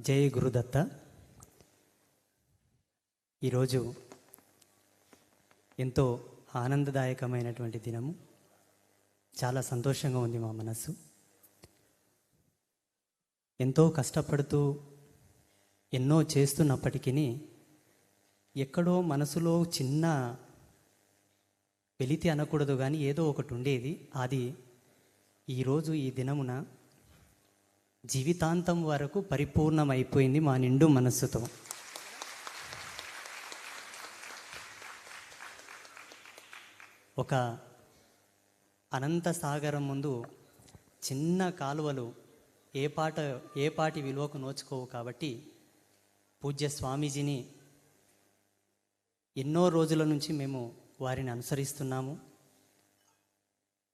జై గురుదత్త. ఈరోజు ఎంతో ఆనందదాయకమైనటువంటి దినము. చాలా సంతోషంగా ఉంది మా మనస్సు. ఎంతో కష్టపడుతూ ఎన్నో చేస్తున్నప్పటికీ ఎక్కడో మనసులో చిన్న వెలితి అనకూడదు కానీ ఏదో ఒకటి ఉండేది. అది ఈరోజు ఈ దినమున జీవితాంతం వరకు పరిపూర్ణమైపోయింది మా నిండు మనస్సుతో. ఒక అనంత సాగరం ముందు చిన్న కాలువలు ఏ పాట ఏ పాటి విలువకు నోచుకోవు కాబట్టి పూజ్య స్వామీజీని ఎన్నో రోజుల నుంచి మేము వారిని అనుసరిస్తున్నాము.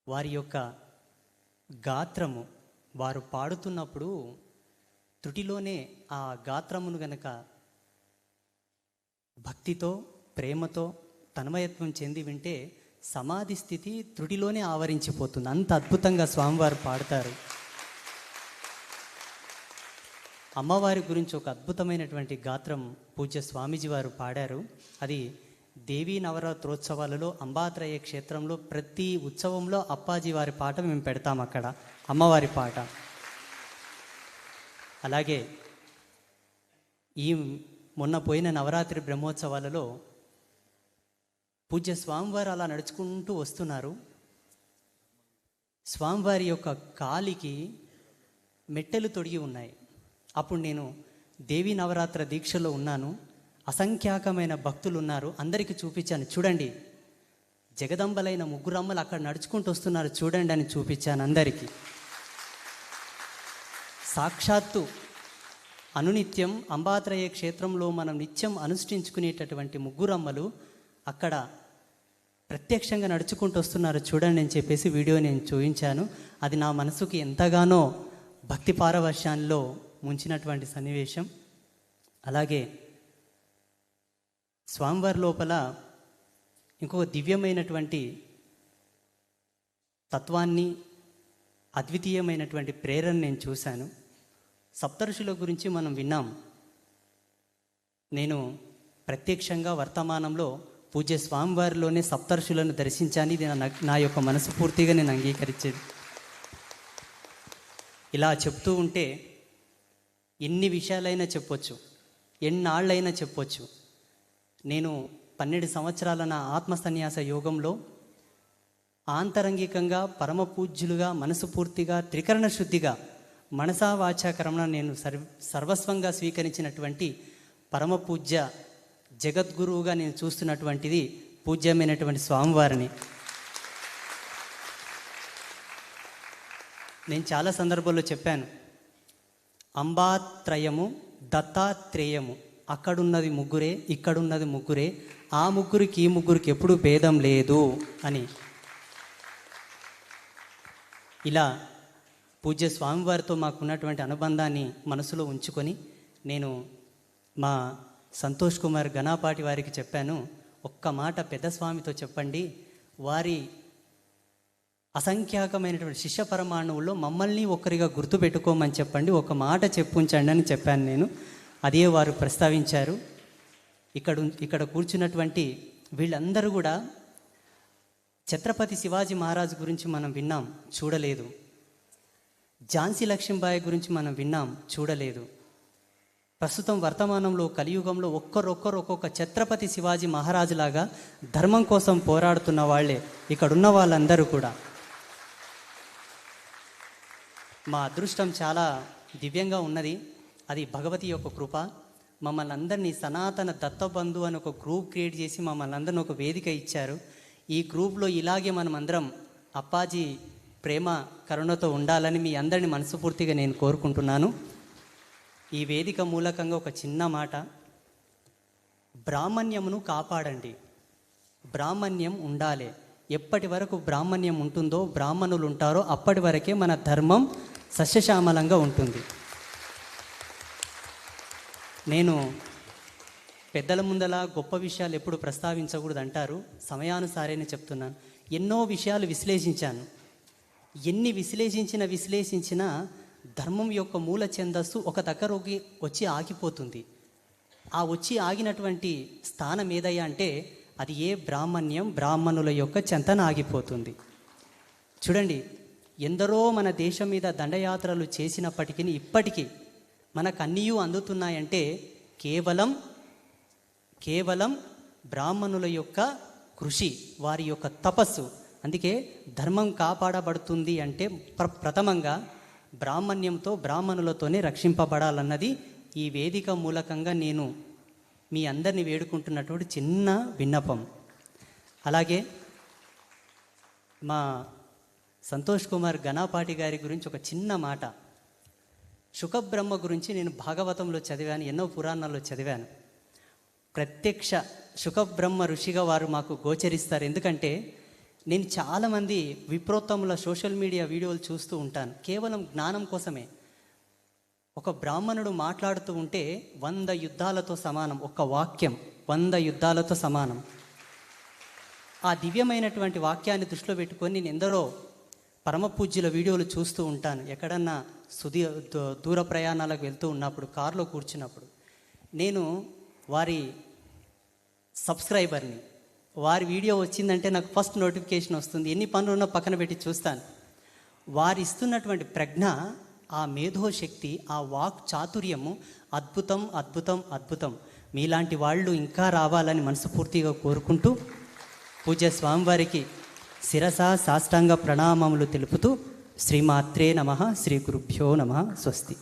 వారి యొక్క గాత్రము వారు పాడుతున్నప్పుడు త్రుటిలోనే ఆ గాత్రమును గనక భక్తితో ప్రేమతో తన్మయత్వం చెంది వింటే సమాధి స్థితి త్రుటిలోనే ఆవరించిపోతుంది. అంత అద్భుతంగా స్వామివారు పాడతారు. అమ్మవారి గురించి ఒక అద్భుతమైనటువంటి గాత్రం పూజ్య స్వామీజీ వారు పాడారు. అది దేవీ నవరాత్రోత్సవాలలో అంబాత్రయ క్షేత్రంలో ప్రతి ఉత్సవంలో అప్పాజీ వారి పాట మేము పెడతాం అక్కడ అమ్మవారి పాట. అలాగే ఈ మొన్న పోయిన నవరాత్రి బ్రహ్మోత్సవాలలో పూజ్య స్వామివారు అలా నడుచుకుంటూ వస్తున్నారు. స్వామివారి యొక్క కాలికి మెట్టెలు తొడిగి ఉన్నాయి. అప్పుడు నేను దేవీ నవరాత్ర దీక్షలో ఉన్నాను. అసంఖ్యాకమైన భక్తులు ఉన్నారు అందరికీ చూపించాను. చూడండి. జగదంబలైన ముగ్గురమ్మలు అక్కడ నడుచుకుంటూ వస్తున్నారు. చూడండి అని చూపించాను అందరికీ. సాక్షాత్తు అనునిత్యం అంబాత్రయ క్షేత్రంలో మనం నిత్యం అనుష్ఠించుకునేటటువంటి ముగ్గురమ్మలు అక్కడ ప్రత్యక్షంగా నడుచుకుంటూ వస్తున్నారు. చూడండి అని చెప్పేసి వీడియో నేను చూపించాను. అది నా మనసుకి ఎంతగానో భక్తి పారవర్షాల్లో ముంచినటువంటి సన్నివేశం. అలాగే స్వామివారి లోపల ఇంకొక దివ్యమైనటువంటి తత్వాన్ని అద్వితీయమైనటువంటి ప్రేరణ నేను చూశాను. సప్తఋషుల గురించి మనం విన్నాం. నేను ప్రత్యక్షంగా వర్తమానంలో పూజ స్వామివారిలోనే సప్తర్షులను దర్శించాను. ఇది నా నా యొక్క మనస్ఫూర్తిగా నేను అంగీకరించేది. ఇలా చెప్తూ ఉంటే ఎన్ని విషయాలైనా చెప్పొచ్చు. ఎన్నాళ్ళైనా చెప్పొచ్చు. నేను పన్నెండు సంవత్సరాల నా ఆత్మ సన్యాస యోగంలో ఆంతరంగికంగా పరమ పూజ్యులుగా మనసుపూర్తిగా త్రికరణ శుద్ధిగా మనసా వాచాకరమణ నేను సర్వ సర్వస్వంగా స్వీకరించినటువంటి పరమ పూజ్య జగద్గురువుగా నేను చూస్తున్నటువంటిది పూజ్యమైనటువంటి స్వామివారిని. నేను చాలా సందర్భాల్లో చెప్పాను అంబాత్రయము దత్తాత్రేయము. అక్కడున్నది ముగ్గురే ఇక్కడున్నది ముగ్గురే ఆ ముగ్గురికి ఈ ముగ్గురికి ఎప్పుడు భేదం లేదు అని. ఇలా పూజ్య స్వామివారితో మాకున్నటువంటి అనుబంధాన్ని మనసులో ఉంచుకొని నేను మా సంతోష్ కుమార్ గణాపాటి వారికి చెప్పాను ఒక్క మాట పెద్ద స్వామితో చెప్పండి వారి అసంఖ్యాకమైనటువంటి శిష్య పరమాణువుల్లో మమ్మల్ని ఒక్కరిగా గుర్తుపెట్టుకోమని చెప్పండి ఒక మాట చెప్పుంచండి అని చెప్పాను నేను. అదే వారు ప్రస్తావించారు. ఇక్కడ ఇక్కడ కూర్చున్నటువంటి వీళ్ళందరూ కూడా ఛత్రపతి శివాజీ మహారాజ్ గురించి మనం విన్నాం చూడలేదు. ఝాన్సీ లక్ష్మీబాయి గురించి మనం విన్నాం చూడలేదు. ప్రస్తుతం వర్తమానంలో కలియుగంలో ఒక్కరొక్కరు ఒక్కొక్క ఛత్రపతి శివాజీ మహారాజులాగా ధర్మం కోసం పోరాడుతున్న వాళ్ళే ఇక్కడున్న వాళ్ళందరూ కూడా. మా అదృష్టం చాలా దివ్యంగా ఉన్నది. అది భగవతి యొక్క కృప. మమ్మల్ని అందరినీ సనాతన దత్తబంధు అని ఒక గ్రూప్ క్రియేట్ చేసి మమ్మల్ని అందరిని ఒక వేదిక ఇచ్చారు. ఈ గ్రూప్లో ఇలాగే మనం అందరం అప్పాజీ ప్రేమ కరుణతో ఉండాలని మీ అందరిని మనస్ఫూర్తిగా నేను కోరుకుంటున్నాను. ఈ వేదిక మూలకంగా ఒక చిన్న మాట. బ్రాహ్మణ్యమును కాపాడండి. బ్రాహ్మణ్యం ఉండాలి. ఎప్పటి వరకు బ్రాహ్మణ్యం ఉంటుందో బ్రాహ్మణులు ఉంటారో అప్పటి వరకే మన ధర్మం సస్యశ్యామలంగా ఉంటుంది. నేను పెద్దల ముందల గొప్ప విషయాలు ఎప్పుడు ప్రస్తావించకూడదు అంటారు సమయానుసారేనే చెప్తున్నాను. ఎన్నో విషయాలు విశ్లేషించాను. ఎన్ని విశ్లేషించిన విశ్లేషించినా ధర్మం యొక్క మూల ఛందస్సు ఒక దగ్గరకి వచ్చి ఆగిపోతుంది. ఆ వచ్చి ఆగినటువంటి స్థానం ఏదయ్యా అంటే అది ఏ బ్రాహ్మణ్యం బ్రాహ్మణుల యొక్క చెంతన ఆగిపోతుంది. చూడండి ఎందరో మన దేశం మీద దండయాత్రలు చేసినప్పటికీ ఇప్పటికీ మనకు అన్నీ అందుతున్నాయంటే కేవలం కేవలం బ్రాహ్మణుల యొక్క కృషి వారి యొక్క తపస్సు. అందుకే ధర్మం కాపాడబడుతుంది అంటే ప్ర ప్రథమంగా బ్రాహ్మణ్యంతో బ్రాహ్మణులతోనే రక్షింపబడాలన్నది ఈ వేదిక మూలకంగా నేను మీ అందరిని వేడుకుంటున్నటువంటి చిన్న విన్నపం. అలాగే మా సంతోష్ కుమార్ గణపాటి గారి గురించి ఒక చిన్న మాట. శుకబ్రహ్మ గురించి నేను భాగవతంలో చదివాను ఎన్నో పురాణాల్లో చదివాను. ప్రత్యక్ష శుకబ్రహ్మ ఋషిగా వారు మాకు గోచరిస్తారు. ఎందుకంటే నేను చాలామంది విప్రోత్తముల సోషల్ మీడియా వీడియోలు చూస్తూ ఉంటాను. కేవలం జ్ఞానం కోసమే. ఒక బ్రాహ్మణుడు మాట్లాడుతూ ఉంటే వంద యుద్ధాలతో సమానం. ఒక వాక్యం వంద యుద్ధాలతో సమానం. ఆ దివ్యమైనటువంటి వాక్యాన్ని దృష్టిలో పెట్టుకొని నేను ఎందరో పరమపూజ్యుల వీడియోలు చూస్తూ ఉంటాను. ఎక్కడన్నా సుదీ దూ- దూర ప్రయాణాలకు వెళ్తూ ఉన్నప్పుడు కారులో కూర్చున్నప్పుడు నేను వారి సబ్స్క్రైబర్ని వారి వీడియో వచ్చిందంటే నాకు ఫస్ట్ నోటిఫికేషన్ వస్తుంది. ఎన్ని పనులు ఉన్నా పక్కన పెట్టి చూస్తాను. వారు ఇస్తున్నటువంటి ప్రజ్ఞ ఆ మేధోశక్తి ఆ వాక్ చాతుర్యము అద్భుతం అద్భుతం అద్భుతం. మీలాంటి వాళ్ళు ఇంకా రావాలని మనస్ఫూర్తిగా కోరుకుంటూ పూజ స్వామివారికి శిరస సాష్టాంగ ప్రణామములు తెలుపుతూ శ్రీమాత్రే నమ శ్రీ గురుభ్యో నమ స్వస్తి.